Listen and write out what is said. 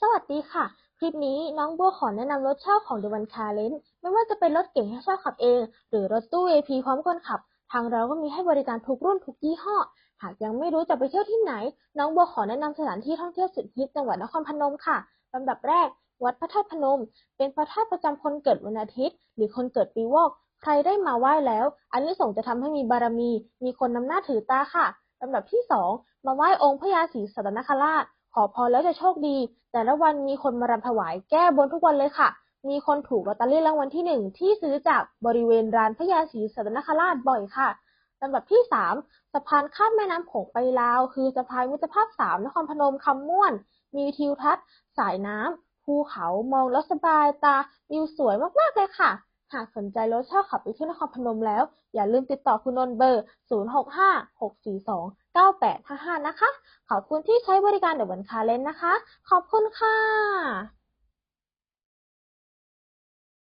สวัสดีค่ะ คลิปนี้น้องบัวขอแนะนำรถเช่าของ The One Car Rent ไม่ว่าจะเป็นรถเก๋งให้เช่าขับเอง หรือรถตู้ VIP พร้อมคนขับ ทางเราก็มีให้บริการทุกรุ่นทุกยี่ห้อ หากยังไม่รู้จะไปเที่ยวที่ไหน น้องบัวขอแนะนำสถานที่ท่องเที่ยวสุดฮิตจังหวัดนครพนมค่ะลำดับแรก วัดพระธาตุพนม เป็นพระธาตุประจำคนเกิดวันอาทิตย์ หรือคนเกิดปีวอก ใครได้มาไหว้แล้ว อันนี้ส่งจะทำให้มีบารมี มีคนนำหน้าถือตาค่ะลำดับที่สองมาไหว้องค์พระยาศรีสัตนคราช อพรแล้วจะโชคดี แต่ละวันมีคนมารำถวายแก้บนทุกวันเลยค่ะ มีคนถูกลอตเตอรี่รางวัลที่หนึ่งที่ซื้อจากบริเวณร้านพระยาศรีสัตนคราชบ่อยค่ะลำดับที่สามสะพานข้ามแม่น้ำโขงไปลาว คือสะพานมิตรภาพสามนครพนมคำม่วน มีทิวทัศน์ สายน้ำภูเขามองแล้วสบายตาวิวสวยมากๆเลยค่ะ หากสนใจรถเช่าขับไปที่นครพนมแล้ว อย่าลืมติดต่อคุณนนท์เบอร์ 065642 9855นะคะ ขอบคุณที่ใช้บริการเดอะวันคาเลนนะคะ ขอบคุณค่ะ